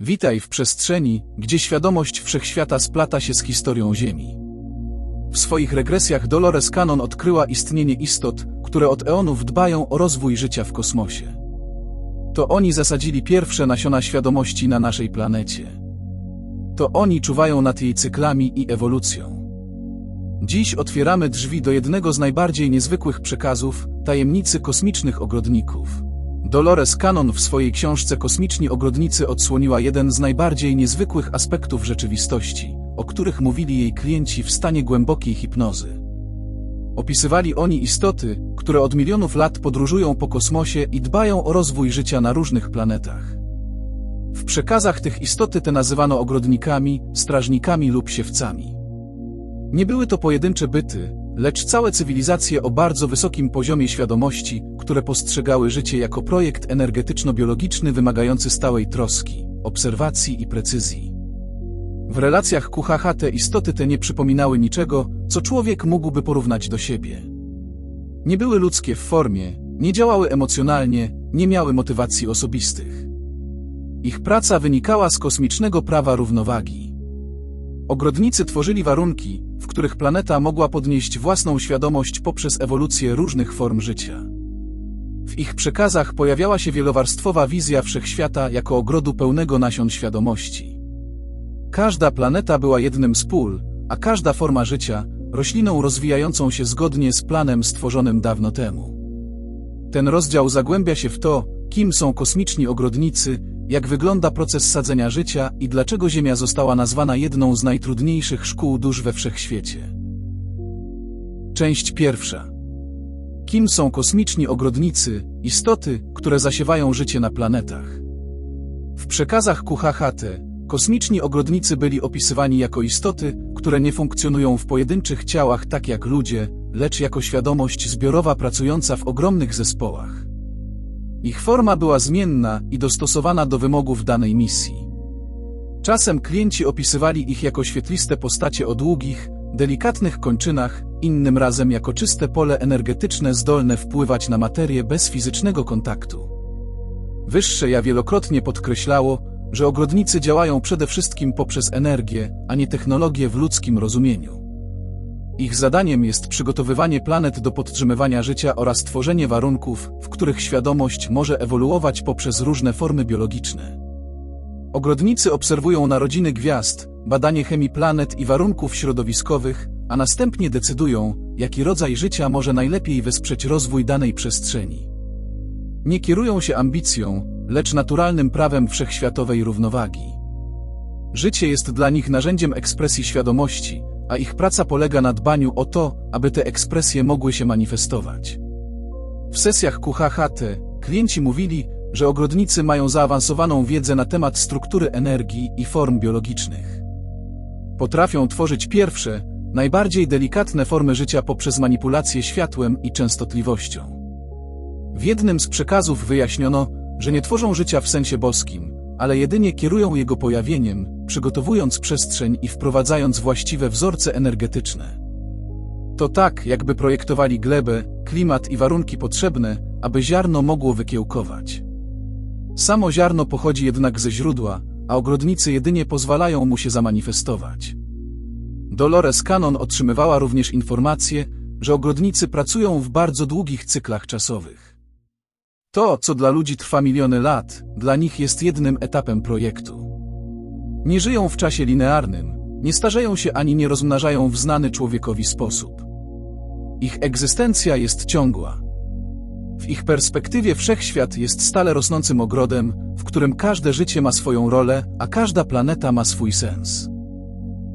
Witaj w przestrzeni, gdzie świadomość wszechświata splata się z historią Ziemi. W swoich regresjach Dolores Cannon odkryła istnienie istot, które od eonów dbają o rozwój życia w kosmosie. To oni zasadzili pierwsze nasiona świadomości na naszej planecie. To oni czuwają nad jej cyklami i ewolucją. Dziś otwieramy drzwi do jednego z najbardziej niezwykłych przekazów tajemnicy kosmicznych ogrodników. Dolores Cannon w swojej książce Kosmiczni Ogrodnicy odsłoniła jeden z najbardziej niezwykłych aspektów rzeczywistości, o których mówili jej klienci w stanie głębokiej hipnozy. Opisywali oni istoty, które od milionów lat podróżują po kosmosie i dbają o rozwój życia na różnych planetach. W przekazach tych istoty te nazywano ogrodnikami, strażnikami lub siewcami. Nie były to pojedyncze byty, lecz całe cywilizacje o bardzo wysokim poziomie świadomości, które postrzegały życie jako projekt energetyczno-biologiczny wymagający stałej troski, obserwacji i precyzji. W relacjach QHH te istoty te nie przypominały niczego, co człowiek mógłby porównać do siebie. Nie były ludzkie w formie, nie działały emocjonalnie, nie miały motywacji osobistych. Ich praca wynikała z kosmicznego prawa równowagi. Ogrodnicy tworzyli warunki, w których planeta mogła podnieść własną świadomość poprzez ewolucję różnych form życia. W ich przekazach pojawiała się wielowarstwowa wizja wszechświata jako ogrodu pełnego nasion świadomości. Każda planeta była jednym z pól, a każda forma życia rośliną rozwijającą się zgodnie z planem stworzonym dawno temu. Ten rozdział zagłębia się w to, kim są kosmiczni ogrodnicy, jak wygląda proces sadzenia życia i dlaczego Ziemia została nazwana jedną z najtrudniejszych szkół dusz we wszechświecie. Część pierwsza. Kim są kosmiczni ogrodnicy, istoty, które zasiewają życie na planetach? W przekazach QHHT kosmiczni ogrodnicy byli opisywani jako istoty, które nie funkcjonują w pojedynczych ciałach tak jak ludzie, lecz jako świadomość zbiorowa pracująca w ogromnych zespołach. Ich forma była zmienna i dostosowana do wymogów danej misji. Czasem klienci opisywali ich jako świetliste postacie o długich, delikatnych kończynach, innym razem jako czyste pole energetyczne zdolne wpływać na materię bez fizycznego kontaktu. Wyższe ja wielokrotnie podkreślało, że ogrodnicy działają przede wszystkim poprzez energię, a nie technologię w ludzkim rozumieniu. Ich zadaniem jest przygotowywanie planet do podtrzymywania życia oraz tworzenie warunków, w których świadomość może ewoluować poprzez różne formy biologiczne. Ogrodnicy obserwują narodziny gwiazd, badanie chemii planet i warunków środowiskowych, a następnie decydują, jaki rodzaj życia może najlepiej wesprzeć rozwój danej przestrzeni. Nie kierują się ambicją, lecz naturalnym prawem wszechświatowej równowagi. Życie jest dla nich narzędziem ekspresji świadomości, a ich praca polega na dbaniu o to, aby te ekspresje mogły się manifestować. W sesjach QHHT klienci mówili, że ogrodnicy mają zaawansowaną wiedzę na temat struktury energii i form biologicznych. Potrafią tworzyć pierwsze, najbardziej delikatne formy życia poprzez manipulację światłem i częstotliwością. W jednym z przekazów wyjaśniono, że nie tworzą życia w sensie boskim, ale jedynie kierują jego pojawieniem, przygotowując przestrzeń i wprowadzając właściwe wzorce energetyczne. To tak, jakby projektowali glebę, klimat i warunki potrzebne, aby ziarno mogło wykiełkować. Samo ziarno pochodzi jednak ze źródła, a ogrodnicy jedynie pozwalają mu się zamanifestować. Dolores Cannon otrzymywała również informację, że ogrodnicy pracują w bardzo długich cyklach czasowych. To, co dla ludzi trwa miliony lat, dla nich jest jednym etapem projektu. Nie żyją w czasie linearnym, nie starzeją się ani nie rozmnażają w znany człowiekowi sposób. Ich egzystencja jest ciągła. W ich perspektywie wszechświat jest stale rosnącym ogrodem, w którym każde życie ma swoją rolę, a każda planeta ma swój sens.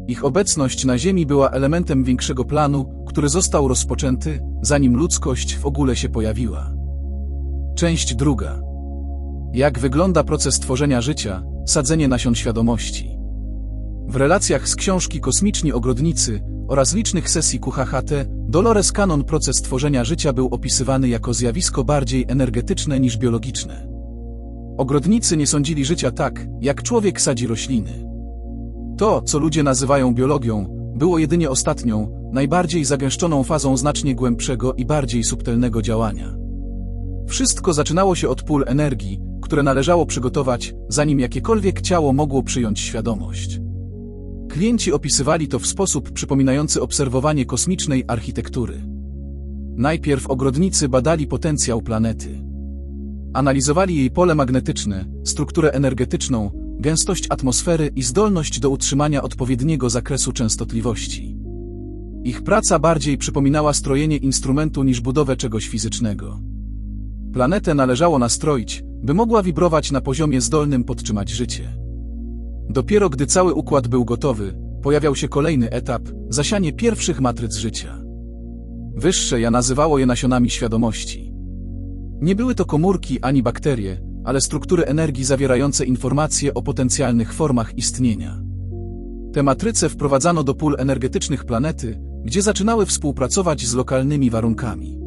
Ich obecność na Ziemi była elementem większego planu, który został rozpoczęty, zanim ludzkość w ogóle się pojawiła. Część druga. Jak wygląda proces tworzenia życia, sadzenie nasion świadomości? W relacjach z książki Kosmiczni Ogrodnicy oraz licznych sesji QHHT, Dolores Cannon proces tworzenia życia był opisywany jako zjawisko bardziej energetyczne niż biologiczne. Ogrodnicy nie sądzili życia tak, jak człowiek sadzi rośliny. To, co ludzie nazywają biologią, było jedynie ostatnią, najbardziej zagęszczoną fazą znacznie głębszego i bardziej subtelnego działania. Wszystko zaczynało się od pól energii, które należało przygotować, zanim jakiekolwiek ciało mogło przyjąć świadomość. Klienci opisywali to w sposób przypominający obserwowanie kosmicznej architektury. Najpierw ogrodnicy badali potencjał planety. Analizowali jej pole magnetyczne, strukturę energetyczną, gęstość atmosfery i zdolność do utrzymania odpowiedniego zakresu częstotliwości. Ich praca bardziej przypominała strojenie instrumentu niż budowę czegoś fizycznego. Planetę należało nastroić, by mogła wibrować na poziomie zdolnym podtrzymać życie. Dopiero gdy cały układ był gotowy, pojawiał się kolejny etap zasianie pierwszych matryc życia. Wyższe ja nazywało je nasionami świadomości. Nie były to komórki ani bakterie, ale struktury energii zawierające informacje o potencjalnych formach istnienia. Te matryce wprowadzano do pól energetycznych planety, gdzie zaczynały współpracować z lokalnymi warunkami.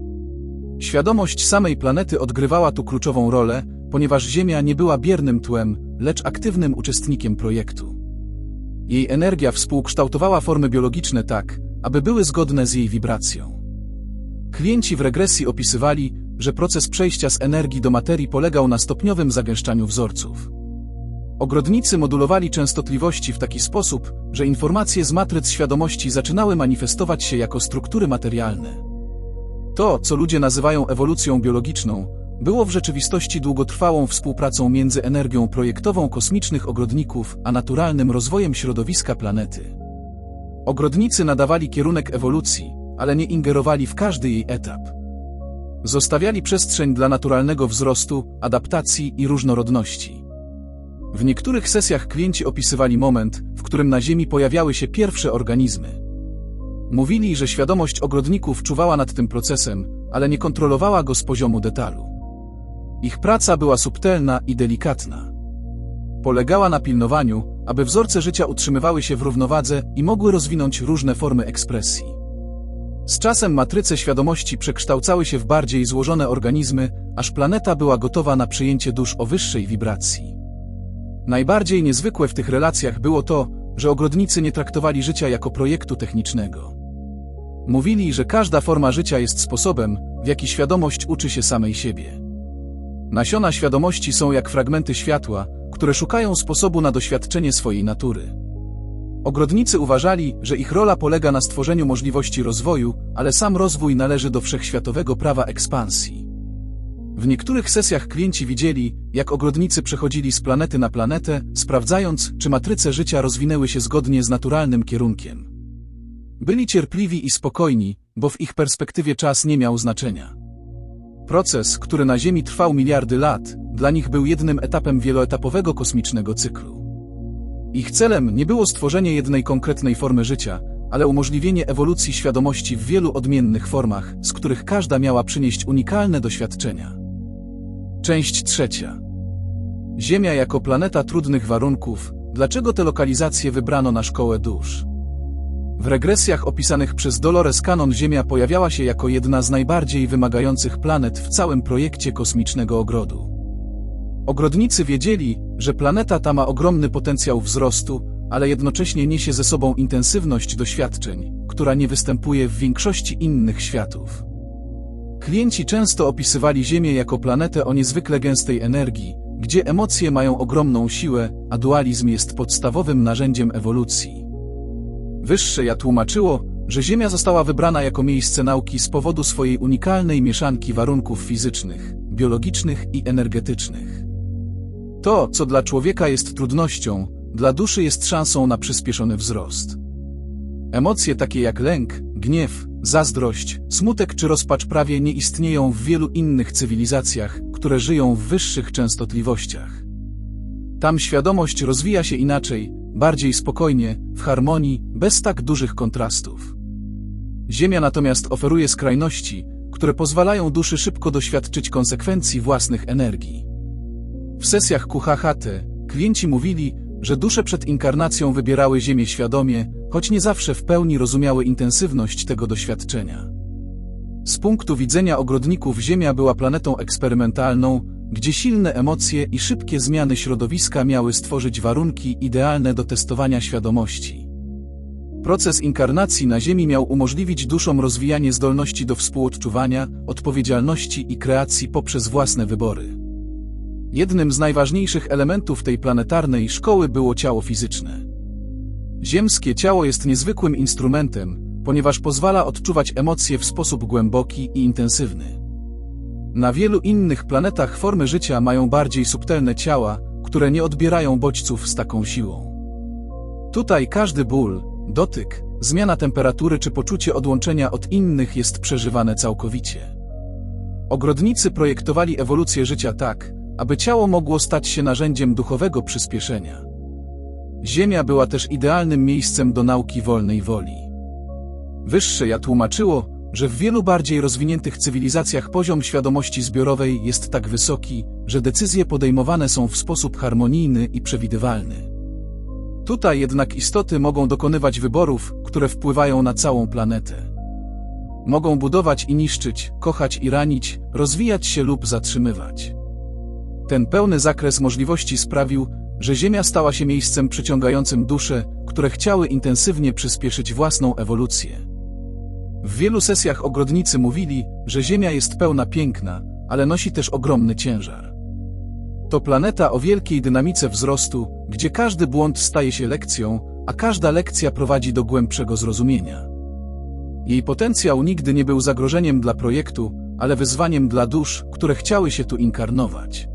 Świadomość samej planety odgrywała tu kluczową rolę, ponieważ Ziemia nie była biernym tłem, lecz aktywnym uczestnikiem projektu. Jej energia współkształtowała formy biologiczne tak, aby były zgodne z jej wibracją. Klienci w regresji opisywali, że proces przejścia z energii do materii polegał na stopniowym zagęszczaniu wzorców. Ogrodnicy modulowali częstotliwości w taki sposób, że informacje z matryc świadomości zaczynały manifestować się jako struktury materialne. To, co ludzie nazywają ewolucją biologiczną, było w rzeczywistości długotrwałą współpracą między energią projektową kosmicznych ogrodników a naturalnym rozwojem środowiska planety. Ogrodnicy nadawali kierunek ewolucji, ale nie ingerowali w każdy jej etap. Zostawiali przestrzeń dla naturalnego wzrostu, adaptacji i różnorodności. W niektórych sesjach klienci opisywali moment, w którym na Ziemi pojawiały się pierwsze organizmy. Mówili, że świadomość ogrodników czuwała nad tym procesem, ale nie kontrolowała go z poziomu detalu. Ich praca była subtelna i delikatna. Polegała na pilnowaniu, aby wzorce życia utrzymywały się w równowadze i mogły rozwinąć różne formy ekspresji. Z czasem matryce świadomości przekształcały się w bardziej złożone organizmy, aż planeta była gotowa na przyjęcie dusz o wyższej wibracji. Najbardziej niezwykłe w tych relacjach było to, że ogrodnicy nie traktowali życia jako projektu technicznego. Mówili, że każda forma życia jest sposobem, w jaki świadomość uczy się samej siebie. Nasiona świadomości są jak fragmenty światła, które szukają sposobu na doświadczenie swojej natury. Ogrodnicy uważali, że ich rola polega na stworzeniu możliwości rozwoju, ale sam rozwój należy do wszechświatowego prawa ekspansji. W niektórych sesjach klienci widzieli, jak ogrodnicy przechodzili z planety na planetę, sprawdzając, czy matryce życia rozwinęły się zgodnie z naturalnym kierunkiem. Byli cierpliwi i spokojni, bo w ich perspektywie czas nie miał znaczenia. Proces, który na Ziemi trwał miliardy lat, dla nich był jednym etapem wieloetapowego kosmicznego cyklu. Ich celem nie było stworzenie jednej konkretnej formy życia, ale umożliwienie ewolucji świadomości w wielu odmiennych formach, z których każda miała przynieść unikalne doświadczenia. Część trzecia. Ziemia jako planeta trudnych warunków. Dlaczego te lokalizacje wybrano na szkołę dusz? W regresjach opisanych przez Dolores Cannon Ziemia pojawiała się jako jedna z najbardziej wymagających planet w całym projekcie kosmicznego ogrodu. Ogrodnicy wiedzieli, że planeta ta ma ogromny potencjał wzrostu, ale jednocześnie niesie ze sobą intensywność doświadczeń, która nie występuje w większości innych światów. Klienci często opisywali Ziemię jako planetę o niezwykle gęstej energii, gdzie emocje mają ogromną siłę, a dualizm jest podstawowym narzędziem ewolucji. Wyższe ja tłumaczyło, że Ziemia została wybrana jako miejsce nauki z powodu swojej unikalnej mieszanki warunków fizycznych, biologicznych i energetycznych. To, co dla człowieka jest trudnością, dla duszy jest szansą na przyspieszony wzrost. Emocje takie jak lęk, gniew, zazdrość, smutek czy rozpacz prawie nie istnieją w wielu innych cywilizacjach, które żyją w wyższych częstotliwościach. Tam świadomość rozwija się inaczej, bardziej spokojnie, w harmonii, bez tak dużych kontrastów. Ziemia natomiast oferuje skrajności, które pozwalają duszy szybko doświadczyć konsekwencji własnych energii. W sesjach QHHT klienci mówili, że dusze przed inkarnacją wybierały Ziemię świadomie, choć nie zawsze w pełni rozumiały intensywność tego doświadczenia. Z punktu widzenia ogrodników Ziemia była planetą eksperymentalną, gdzie silne emocje i szybkie zmiany środowiska miały stworzyć warunki idealne do testowania świadomości. Proces inkarnacji na Ziemi miał umożliwić duszom rozwijanie zdolności do współodczuwania, odpowiedzialności i kreacji poprzez własne wybory. Jednym z najważniejszych elementów tej planetarnej szkoły było ciało fizyczne. Ziemskie ciało jest niezwykłym instrumentem, ponieważ pozwala odczuwać emocje w sposób głęboki i intensywny. Na wielu innych planetach formy życia mają bardziej subtelne ciała, które nie odbierają bodźców z taką siłą. Tutaj każdy ból, dotyk, zmiana temperatury czy poczucie odłączenia od innych jest przeżywane całkowicie. Ogrodnicy projektowali ewolucję życia tak, aby ciało mogło stać się narzędziem duchowego przyspieszenia. Ziemia była też idealnym miejscem do nauki wolnej woli. Wyższe ja tłumaczyło, że w wielu bardziej rozwiniętych cywilizacjach poziom świadomości zbiorowej jest tak wysoki, że decyzje podejmowane są w sposób harmonijny i przewidywalny. Tutaj jednak istoty mogą dokonywać wyborów, które wpływają na całą planetę. Mogą budować i niszczyć, kochać i ranić, rozwijać się lub zatrzymywać. Ten pełny zakres możliwości sprawił, że Ziemia stała się miejscem przyciągającym dusze, które chciały intensywnie przyspieszyć własną ewolucję. W wielu sesjach ogrodnicy mówili, że Ziemia jest pełna piękna, ale nosi też ogromny ciężar. To planeta o wielkiej dynamice wzrostu, gdzie każdy błąd staje się lekcją, a każda lekcja prowadzi do głębszego zrozumienia. Jej potencjał nigdy nie był zagrożeniem dla projektu, ale wyzwaniem dla dusz, które chciały się tu inkarnować.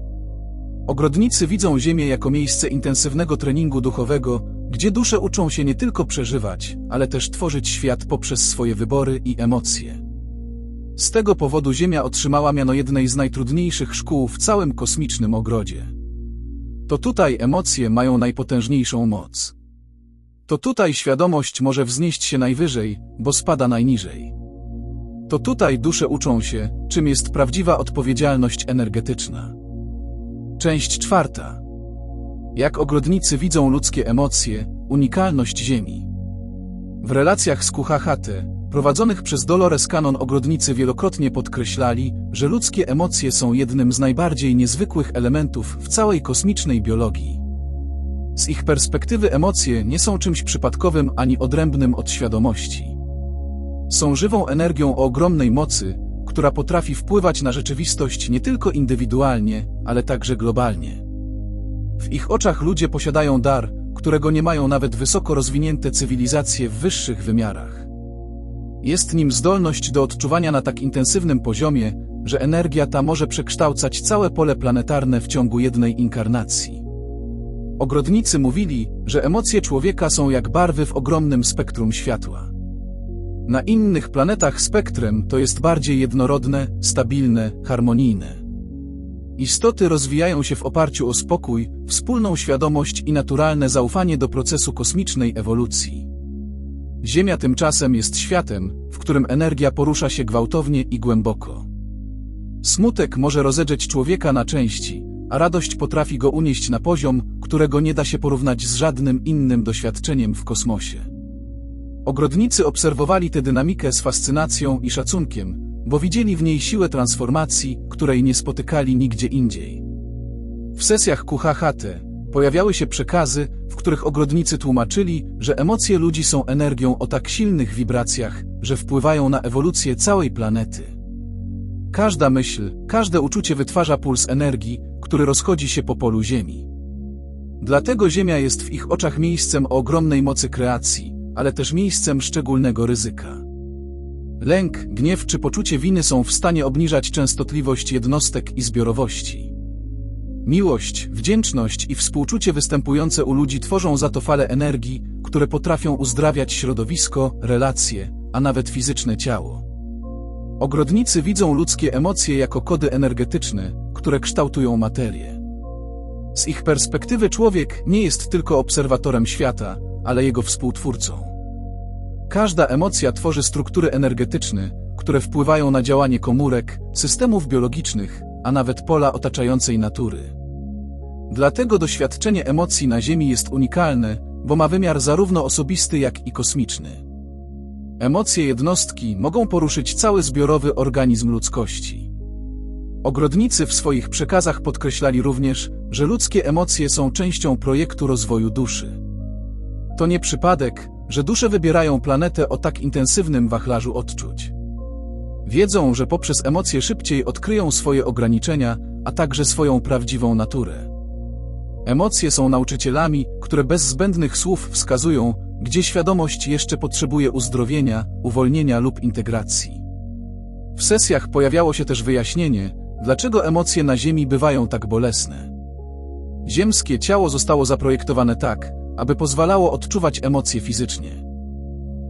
Ogrodnicy widzą Ziemię jako miejsce intensywnego treningu duchowego, gdzie dusze uczą się nie tylko przeżywać, ale też tworzyć świat poprzez swoje wybory i emocje. Z tego powodu Ziemia otrzymała miano jednej z najtrudniejszych szkół w całym kosmicznym ogrodzie. To tutaj emocje mają najpotężniejszą moc. To tutaj świadomość może wznieść się najwyżej, bo spada najniżej. To tutaj dusze uczą się, czym jest prawdziwa odpowiedzialność energetyczna. Część czwarta. Jak ogrodnicy widzą ludzkie emocje, unikalność Ziemi. W relacjach z Kuchahate, prowadzonych przez Dolores Cannon ogrodnicy wielokrotnie podkreślali, że ludzkie emocje są jednym z najbardziej niezwykłych elementów w całej kosmicznej biologii. Z ich perspektywy emocje nie są czymś przypadkowym ani odrębnym od świadomości. Są żywą energią o ogromnej mocy, która potrafi wpływać na rzeczywistość nie tylko indywidualnie, ale także globalnie. W ich oczach ludzie posiadają dar, którego nie mają nawet wysoko rozwinięte cywilizacje w wyższych wymiarach. Jest nim zdolność do odczuwania na tak intensywnym poziomie, że energia ta może przekształcać całe pole planetarne w ciągu jednej inkarnacji. Ogrodnicy mówili, że emocje człowieka są jak barwy w ogromnym spektrum światła. Na innych planetach spektrem to jest bardziej jednorodne, stabilne, harmonijne. Istoty rozwijają się w oparciu o spokój, wspólną świadomość i naturalne zaufanie do procesu kosmicznej ewolucji. Ziemia tymczasem jest światem, w którym energia porusza się gwałtownie i głęboko. Smutek może rozedrzeć człowieka na części, a radość potrafi go unieść na poziom, którego nie da się porównać z żadnym innym doświadczeniem w kosmosie. Ogrodnicy obserwowali tę dynamikę z fascynacją i szacunkiem, bo widzieli w niej siłę transformacji, której nie spotykali nigdzie indziej. W sesjach Kuchahate pojawiały się przekazy, w których ogrodnicy tłumaczyli, że emocje ludzi są energią o tak silnych wibracjach, że wpływają na ewolucję całej planety. Każda myśl, każde uczucie wytwarza puls energii, który rozchodzi się po polu Ziemi. Dlatego Ziemia jest w ich oczach miejscem o ogromnej mocy kreacji, ale też miejscem szczególnego ryzyka. Lęk, gniew czy poczucie winy są w stanie obniżać częstotliwość jednostek i zbiorowości. Miłość, wdzięczność i współczucie występujące u ludzi tworzą za to fale energii, które potrafią uzdrawiać środowisko, relacje, a nawet fizyczne ciało. Ogrodnicy widzą ludzkie emocje jako kody energetyczne, które kształtują materię. Z ich perspektywy człowiek nie jest tylko obserwatorem świata, ale jego współtwórcą. Każda emocja tworzy struktury energetyczne, które wpływają na działanie komórek, systemów biologicznych, a nawet pola otaczającej natury. Dlatego doświadczenie emocji na Ziemi jest unikalne, bo ma wymiar zarówno osobisty, jak i kosmiczny. Emocje jednostki mogą poruszyć cały zbiorowy organizm ludzkości. Ogrodnicy w swoich przekazach podkreślali również, że ludzkie emocje są częścią projektu rozwoju duszy. To nie przypadek, że dusze wybierają planetę o tak intensywnym wachlarzu odczuć. Wiedzą, że poprzez emocje szybciej odkryją swoje ograniczenia, a także swoją prawdziwą naturę. Emocje są nauczycielami, które bez zbędnych słów wskazują, gdzie świadomość jeszcze potrzebuje uzdrowienia, uwolnienia lub integracji. W sesjach pojawiało się też wyjaśnienie, dlaczego emocje na Ziemi bywają tak bolesne. Ziemskie ciało zostało zaprojektowane tak, aby pozwalało odczuwać emocje fizycznie.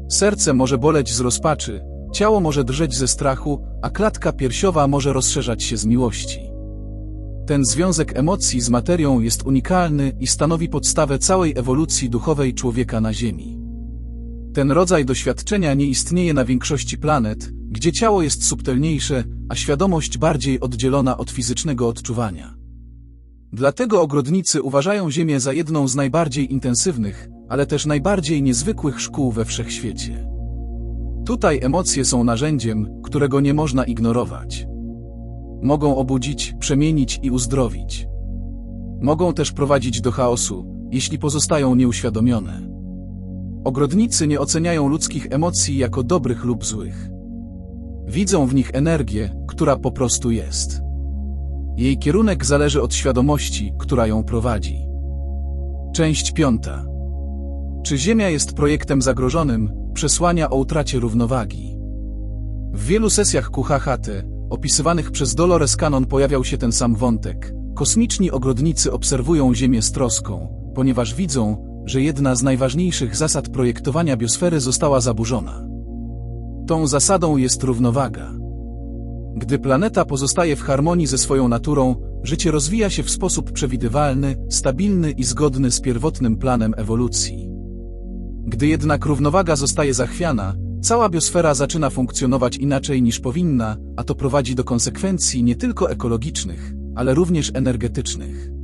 Serce może boleć z rozpaczy, ciało może drżeć ze strachu, a klatka piersiowa może rozszerzać się z miłości. Ten związek emocji z materią jest unikalny i stanowi podstawę całej ewolucji duchowej człowieka na Ziemi. Ten rodzaj doświadczenia nie istnieje na większości planet, gdzie ciało jest subtelniejsze, a świadomość bardziej oddzielona od fizycznego odczuwania. Dlatego ogrodnicy uważają Ziemię za jedną z najbardziej intensywnych, ale też najbardziej niezwykłych szkół we wszechświecie. Tutaj emocje są narzędziem, którego nie można ignorować. Mogą obudzić, przemienić i uzdrowić. Mogą też prowadzić do chaosu, jeśli pozostają nieuświadomione. Ogrodnicy nie oceniają ludzkich emocji jako dobrych lub złych. Widzą w nich energię, która po prostu jest. Jej kierunek zależy od świadomości, która ją prowadzi. Część piąta. Czy Ziemia jest projektem zagrożonym? Przesłania o utracie równowagi. W wielu sesjach QHHT, opisywanych przez Dolores Cannon pojawiał się ten sam wątek. Kosmiczni ogrodnicy obserwują Ziemię z troską, ponieważ widzą, że jedna z najważniejszych zasad projektowania biosfery została zaburzona. Tą zasadą jest równowaga. Gdy planeta pozostaje w harmonii ze swoją naturą, życie rozwija się w sposób przewidywalny, stabilny i zgodny z pierwotnym planem ewolucji. Gdy jednak równowaga zostaje zachwiana, cała biosfera zaczyna funkcjonować inaczej niż powinna, a to prowadzi do konsekwencji nie tylko ekologicznych, ale również energetycznych.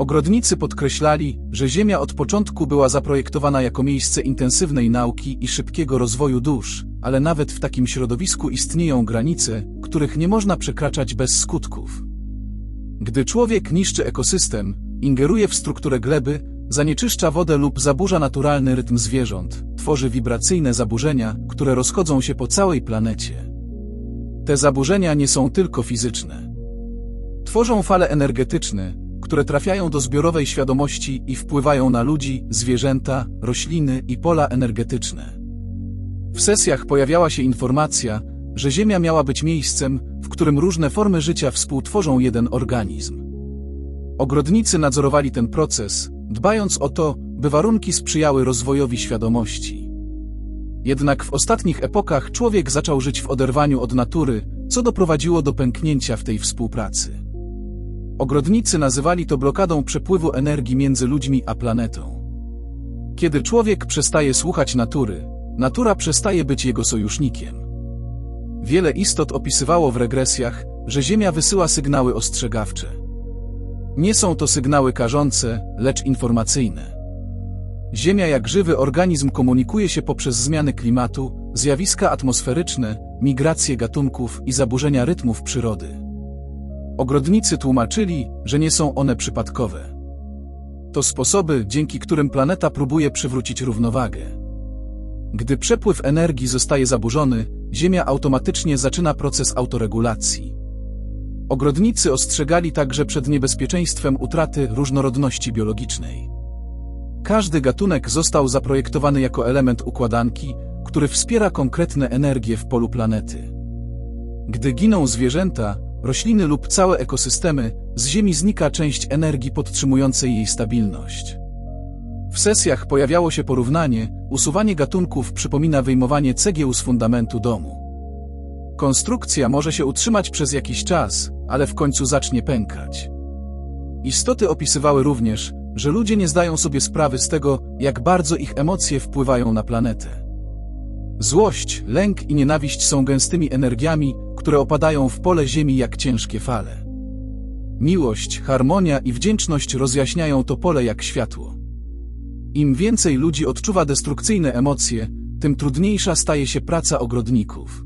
Ogrodnicy podkreślali, że Ziemia od początku była zaprojektowana jako miejsce intensywnej nauki i szybkiego rozwoju dusz, ale nawet w takim środowisku istnieją granice, których nie można przekraczać bez skutków. Gdy człowiek niszczy ekosystem, ingeruje w strukturę gleby, zanieczyszcza wodę lub zaburza naturalny rytm zwierząt, tworzy wibracyjne zaburzenia, które rozchodzą się po całej planecie. Te zaburzenia nie są tylko fizyczne. Tworzą fale energetyczne, które trafiają do zbiorowej świadomości i wpływają na ludzi, zwierzęta, rośliny i pola energetyczne. W sesjach pojawiała się informacja, że Ziemia miała być miejscem, w którym różne formy życia współtworzą jeden organizm. Ogrodnicy nadzorowali ten proces, dbając o to, by warunki sprzyjały rozwojowi świadomości. Jednak w ostatnich epokach człowiek zaczął żyć w oderwaniu od natury, co doprowadziło do pęknięcia w tej współpracy. Ogrodnicy nazywali to blokadą przepływu energii między ludźmi a planetą. Kiedy człowiek przestaje słuchać natury, natura przestaje być jego sojusznikiem. Wiele istot opisywało w regresjach, że Ziemia wysyła sygnały ostrzegawcze. Nie są to sygnały karzące, lecz informacyjne. Ziemia jak żywy organizm komunikuje się poprzez zmiany klimatu, zjawiska atmosferyczne, migracje gatunków i zaburzenia rytmów przyrody. Ogrodnicy tłumaczyli, że nie są one przypadkowe. To sposoby, dzięki którym planeta próbuje przywrócić równowagę. Gdy przepływ energii zostaje zaburzony, Ziemia automatycznie zaczyna proces autoregulacji. Ogrodnicy ostrzegali także przed niebezpieczeństwem utraty różnorodności biologicznej. Każdy gatunek został zaprojektowany jako element układanki, który wspiera konkretne energie w polu planety. Gdy giną zwierzęta, rośliny lub całe ekosystemy, z Ziemi znika część energii podtrzymującej jej stabilność. W sesjach pojawiało się porównanie, usuwanie gatunków przypomina wyjmowanie cegieł z fundamentu domu. Konstrukcja może się utrzymać przez jakiś czas, ale w końcu zacznie pękać. Istoty opisywały również, że ludzie nie zdają sobie sprawy z tego, jak bardzo ich emocje wpływają na planetę. Złość, lęk i nienawiść są gęstymi energiami, które opadają w pole ziemi jak ciężkie fale. Miłość, harmonia i wdzięczność rozjaśniają to pole jak światło. Im więcej ludzi odczuwa destrukcyjne emocje, tym trudniejsza staje się praca ogrodników.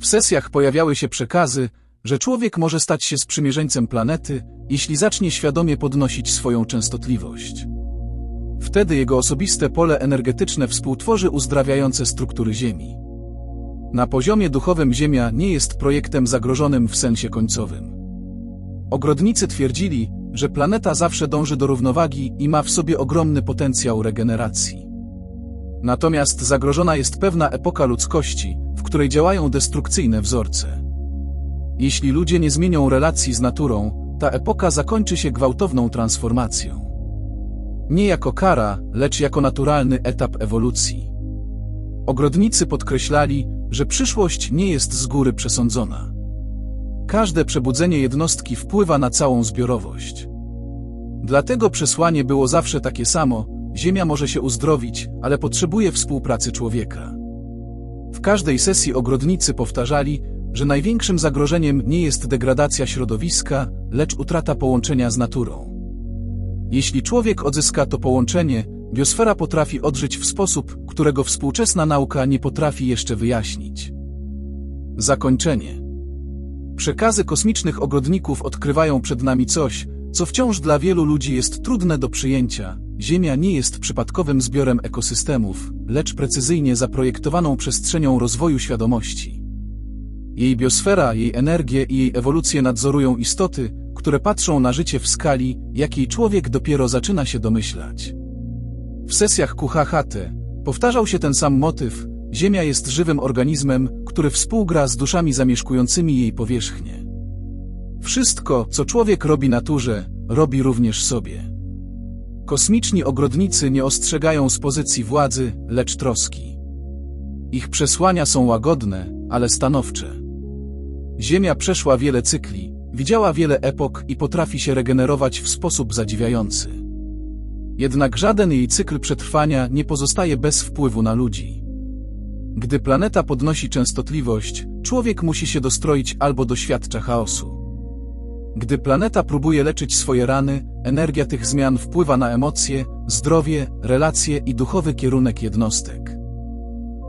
W sesjach pojawiały się przekazy, że człowiek może stać się sprzymierzeńcem planety, jeśli zacznie świadomie podnosić swoją częstotliwość. Wtedy jego osobiste pole energetyczne współtworzy uzdrawiające struktury Ziemi. Na poziomie duchowym Ziemia nie jest projektem zagrożonym w sensie końcowym. Ogrodnicy twierdzili, że planeta zawsze dąży do równowagi i ma w sobie ogromny potencjał regeneracji. Natomiast zagrożona jest pewna epoka ludzkości, w której działają destrukcyjne wzorce. Jeśli ludzie nie zmienią relacji z naturą, ta epoka zakończy się gwałtowną transformacją. Nie jako kara, lecz jako naturalny etap ewolucji. Ogrodnicy podkreślali, że przyszłość nie jest z góry przesądzona. Każde przebudzenie jednostki wpływa na całą zbiorowość. Dlatego przesłanie było zawsze takie samo: Ziemia może się uzdrowić, ale potrzebuje współpracy człowieka. W każdej sesji ogrodnicy powtarzali, że największym zagrożeniem nie jest degradacja środowiska, lecz utrata połączenia z naturą. Jeśli człowiek odzyska to połączenie, biosfera potrafi odżyć w sposób, którego współczesna nauka nie potrafi jeszcze wyjaśnić. Zakończenie. Przekazy kosmicznych ogrodników odkrywają przed nami coś, co wciąż dla wielu ludzi jest trudne do przyjęcia. Ziemia nie jest przypadkowym zbiorem ekosystemów, lecz precyzyjnie zaprojektowaną przestrzenią rozwoju świadomości. Jej biosfera, jej energię i jej ewolucję nadzorują istoty, które patrzą na życie w skali, jakiej człowiek dopiero zaczyna się domyślać. W sesjach QHHT powtarzał się ten sam motyw, Ziemia jest żywym organizmem, który współgra z duszami zamieszkującymi jej powierzchnię. Wszystko, co człowiek robi naturze, robi również sobie. Kosmiczni ogrodnicy nie ostrzegają z pozycji władzy, lecz troski. Ich przesłania są łagodne, ale stanowcze. Ziemia przeszła wiele cykli, widziała wiele epok i potrafi się regenerować w sposób zadziwiający. Jednak żaden jej cykl przetrwania nie pozostaje bez wpływu na ludzi. Gdy planeta podnosi częstotliwość, człowiek musi się dostroić albo doświadcza chaosu. Gdy planeta próbuje leczyć swoje rany, energia tych zmian wpływa na emocje, zdrowie, relacje i duchowy kierunek jednostek.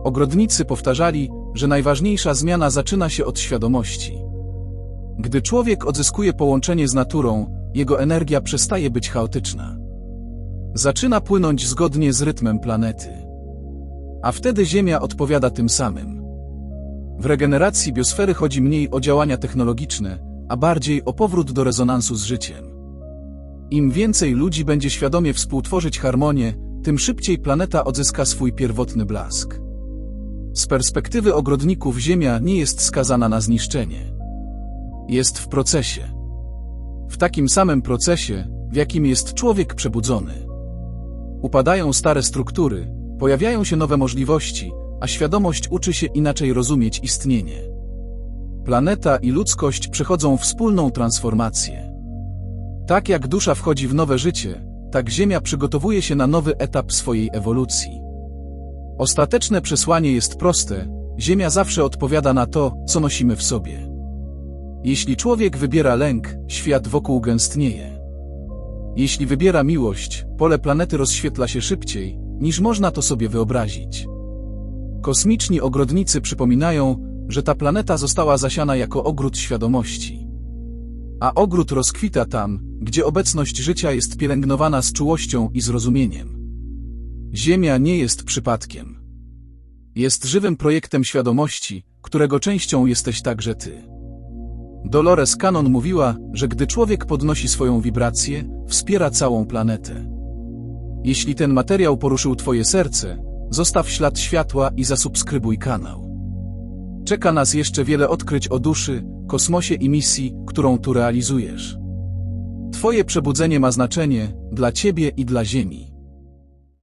Ogrodnicy powtarzali, że najważniejsza zmiana zaczyna się od świadomości. Gdy człowiek odzyskuje połączenie z naturą, jego energia przestaje być chaotyczna. Zaczyna płynąć zgodnie z rytmem planety. A wtedy Ziemia odpowiada tym samym. W regeneracji biosfery chodzi mniej o działania technologiczne, a bardziej o powrót do rezonansu z życiem. Im więcej ludzi będzie świadomie współtworzyć harmonię, tym szybciej planeta odzyska swój pierwotny blask. Z perspektywy ogrodników Ziemia nie jest skazana na zniszczenie. Jest w procesie. W takim samym procesie, w jakim jest człowiek przebudzony. Upadają stare struktury, pojawiają się nowe możliwości, a świadomość uczy się inaczej rozumieć istnienie. Planeta i ludzkość przechodzą wspólną transformację. Tak jak dusza wchodzi w nowe życie, tak Ziemia przygotowuje się na nowy etap swojej ewolucji. Ostateczne przesłanie jest proste: Ziemia zawsze odpowiada na to, co nosimy w sobie. Jeśli człowiek wybiera lęk, świat wokół gęstnieje. Jeśli wybiera miłość, pole planety rozświetla się szybciej, niż można to sobie wyobrazić. Kosmiczni ogrodnicy przypominają, że ta planeta została zasiana jako ogród świadomości. A ogród rozkwita tam, gdzie obecność życia jest pielęgnowana z czułością i zrozumieniem. Ziemia nie jest przypadkiem. Jest żywym projektem świadomości, którego częścią jesteś także ty. Dolores Cannon mówiła, że gdy człowiek podnosi swoją wibrację, wspiera całą planetę. Jeśli ten materiał poruszył Twoje serce, zostaw ślad światła i zasubskrybuj kanał. Czeka nas jeszcze wiele odkryć o duszy, kosmosie i misji, którą tu realizujesz. Twoje przebudzenie ma znaczenie dla Ciebie i dla Ziemi.